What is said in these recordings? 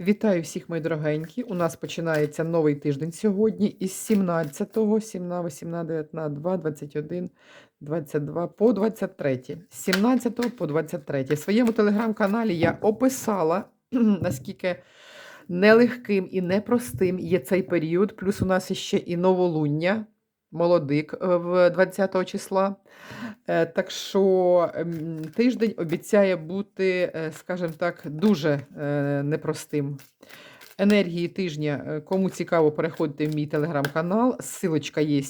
Вітаю всіх, мої дорогенькі. У нас починається новий тиждень сьогодні із 17, 17, 18, 19, 2, 21, 22 по 23. З 17 по 23. В своєму телеграм-каналі я описала, наскільки нелегким і непростим є цей період. Плюс у нас ще і новолуння, молодик е, в 20 числа. Е, Так що тиждень обіцяє бути, е, скажімо так, дуже непростим. Енергії тижня, кому цікаво, переходьте в мій телеграм-канал. Силочка є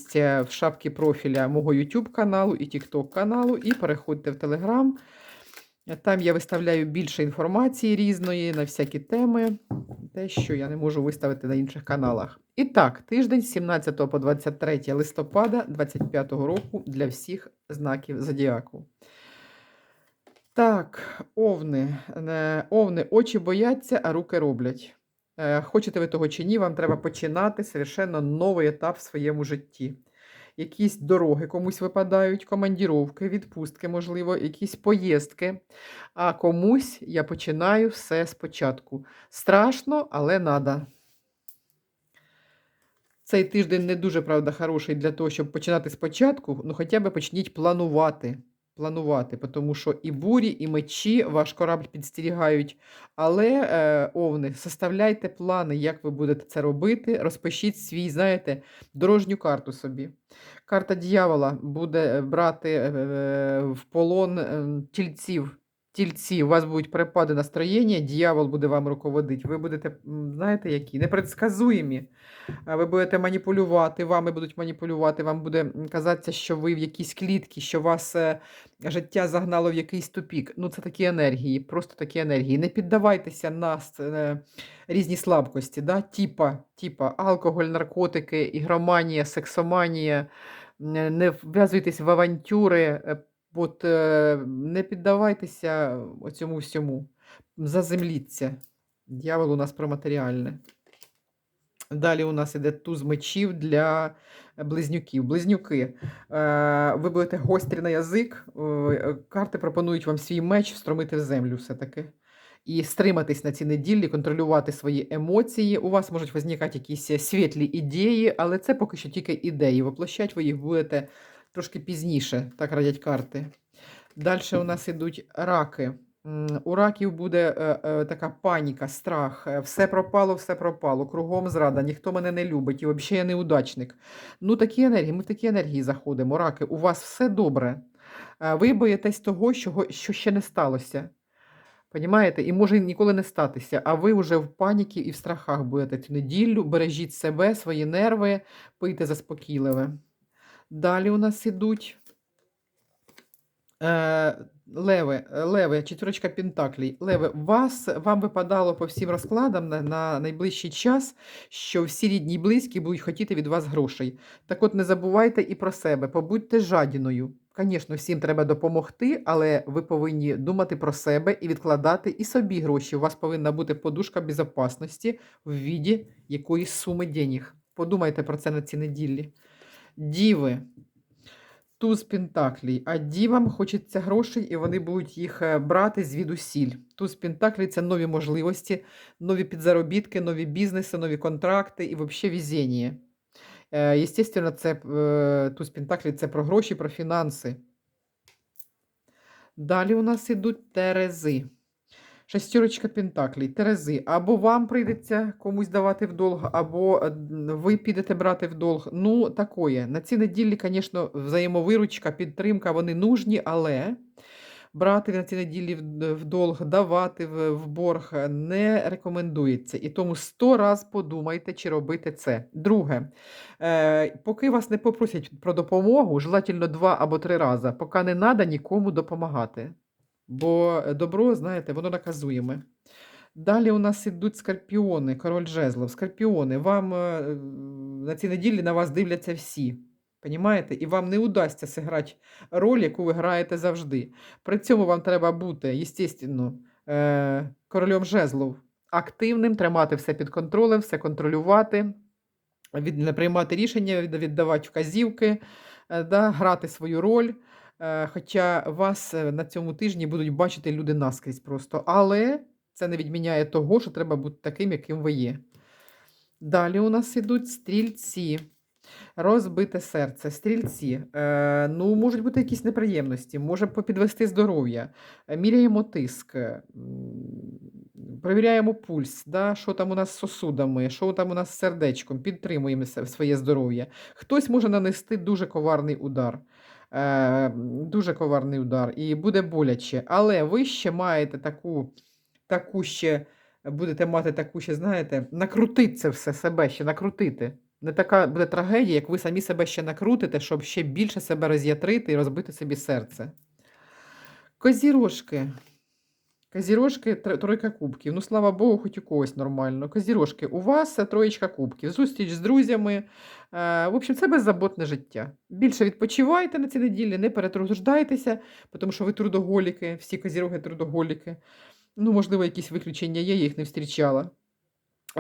в шапці профіля мого YouTube каналу і TikTok каналу. І переходьте в Телеграм. Там я виставляю більше інформації різної на всякі теми, те, що я не можу виставити на інших каналах. І так, тиждень з 17 по 23 листопада 2025 року для всіх знаків зодіаку. Так, овни. Е, Овни очі бояться, а руки роблять. Е, Хочете ви того чи ні, вам треба починати совершенно новий етап в своєму житті. Якісь дороги комусь випадають, командіровки, відпустки, можливо, якісь поїздки. А комусь я починаю все спочатку. Страшно, але надо. Цей тиждень не дуже, правда, хороший для того, щоб починати спочатку, ну хоча б почніть планувати. Планувати, тому що і бурі, і мечі ваш корабль підстерігають. Але, е, овни, составляйте плани, як ви будете це робити. Розпишіть свій, знаєте, дорожню карту собі. Карта дьявола буде е, брати е, в полон е, тільців. Тільці, у вас будуть перепади настроєння, дьявол буде вам руководити. Ви будете, знаєте, які непредсказуємі. Ви будете маніпулювати, вами будуть маніпулювати, вам буде казатися, що ви в якійсь клітці, що вас е, життя загнало в якийсь тупік. Ну, це такі енергії, просто такі енергії. Не піддавайтеся на е, різні слабкості, да? типа, типа алкоголь, наркотики, ігроманія, сексоманія. Не вв'язуйтесь в авантюри, е, от, е, не піддавайтеся оцьому всьому. Заземліться. Дьявол у нас про матеріальне. Далі у нас іде туз мечів для близнюків. Близнюки, е, ви будете гострі на язик. е, Карти пропонують вам свій меч встромити в землю все-таки. І стриматись на цій неділі, контролювати свої емоції. У вас можуть визникати якісь світлі ідеї, але це поки що тільки ідеї. Воплощать ви їх будете трошки пізніше, так радять карти. Далі у нас ідуть раки. У раків буде е, е, така паніка, страх. е, Все пропало, все пропало. Кругом зрада, ніхто мене не любить, і взагалі я неудачник. Ну, такі енергії, ми в такі енергії заходимо. Раки, у вас все добре. Ви боїтесь того, що ще не сталося. Понімаєте? І може ніколи не статися. А ви вже в паніці і в страхах будете цю неділю. Бережіть себе, свої нерви, пийте заспокійливе. Далі у нас ідуть. Е, Леви, е, Леви, четвірочка Пентаклей. Леви, вас, вам випадало по всім розкладам на, на найближчий час, що всі рідні і близькі будуть хотіти від вас грошей. Так от не забувайте і про себе, побудьте жадіною. Звісно, всім треба допомогти, але ви повинні думати про себе і відкладати і собі гроші. У вас повинна бути подушка безпечності в віді якоїсь суми денег. Подумайте про це на ці неділі. Діви, Туз Пентаклій. А дівам хочеться грошей, і вони будуть їх е, брати звідусіль. Туз Пентаклій це нові можливості, нові підзаробітки, нові бізнеси, нові контракти і взагалі везіння. Е, Єстественно, це е, туз Пентаклій це про гроші, про фінанси. Далі у нас ідуть терези. Шестерочка Пентаклей, Терези. Або вам прийдеться комусь давати в долг, або е, ви підете брати в долг. Ну, такое. На ці неділі, звісно, взаємовиручка, підтримка, вони нужні, але брати на ці неділі в долг, давати в, в борг не рекомендується. І тому сто раз подумайте, чи робити це. Друге, е, поки вас не попросять про допомогу, желательно два або три рази, поки не треба нікому допомагати. Бо добро, знаєте, воно наказуєме. Далі у нас ідуть скорпіони, король жезлов. Скорпіони, вам е, на цій неділі на вас дивляться всі. Понімаєте? І вам не удасться зіграти роль, яку ви граєте завжди. При цьому вам треба бути, звісно, е, королем жезлов, активним, тримати все під контролем, все контролювати, від, приймати рішення, віддавати вказівки, е, да, грати свою роль. Е, Хоча вас е, на цьому тижні будуть бачити люди наскрізь просто. Але це не відміняє того, що треба бути таким, яким ви є. Далі у нас ідуть стрільці. Розбите серце, стрільці. Е, ну, можуть бути якісь неприємності, може попідвести здоров'я. Е, Міряємо тиск, перевіряємо пульс, да, що там у нас з сосудами, що там у нас з сердечком, підтримуємо своє здоров'я. Хтось може нанести дуже коварний удар. Е, дуже коварний удар, і буде боляче. Але ви ще маєте таку, таку ще, будете мати таку ще, знаєте, накрутити це все себе ще накрутити. Не така буде трагедія, як ви самі себе ще накрутите, щоб ще більше себе роз'ятрити і розбити собі серце. Козірожки. Козірожки, тр- тройка кубків. Ну, слава Богу, хоч у когось нормально. Козірожки, у вас троєчка кубків. Зустріч з друзями. Е, в общем, це беззаботне життя. Більше відпочивайте на цій неділі, не перетруждайтеся, тому що ви трудоголіки, всі козіроги трудоголіки. Ну, можливо, якісь виключення є, я їх не зустрічала.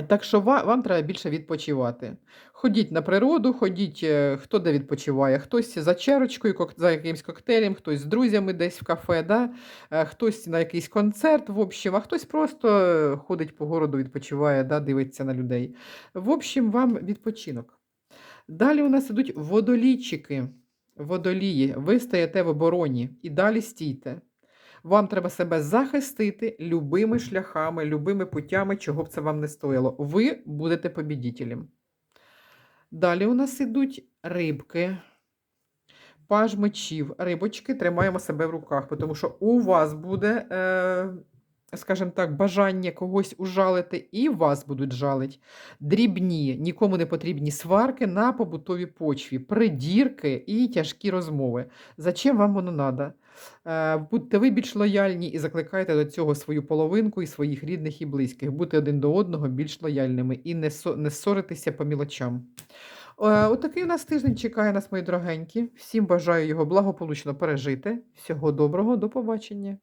Так що ва- вам треба більше відпочивати. Ходіть на природу, ходіть, е, хто де відпочиває, хтось за чарочкою, за якимось коктейлем, хтось з друзями десь в кафе, да? е, хтось на якийсь концерт, в общем, а хтось просто е, ходить по городу, відпочиває, да? дивиться на людей. В общем, вам відпочинок. Далі у нас ідуть водолійчики. Водолії, ви стаєте в обороні і далі стійте. Вам треба себе захистити любими шляхами, любими путями, чого б це вам не стояло. Ви будете побідітелем. Далі у нас ідуть рибки. Паж мечів, рибочки, тримаємо себе в руках, тому що у вас буде, е, скажімо так, бажання когось ужалити, і вас будуть жалити. Дрібні, нікому не потрібні сварки на побутовій почві, придірки і тяжкі розмови. Зачем вам воно треба? Будьте ви більш лояльні і закликайте до цього свою половинку і своїх рідних і близьких. Будьте один до одного більш лояльними і не, со- не ссоритися по мілочам. Е, Отакий у нас тиждень чекає нас, мої дорогенькі. Всім бажаю його благополучно пережити. Всього доброго, до побачення.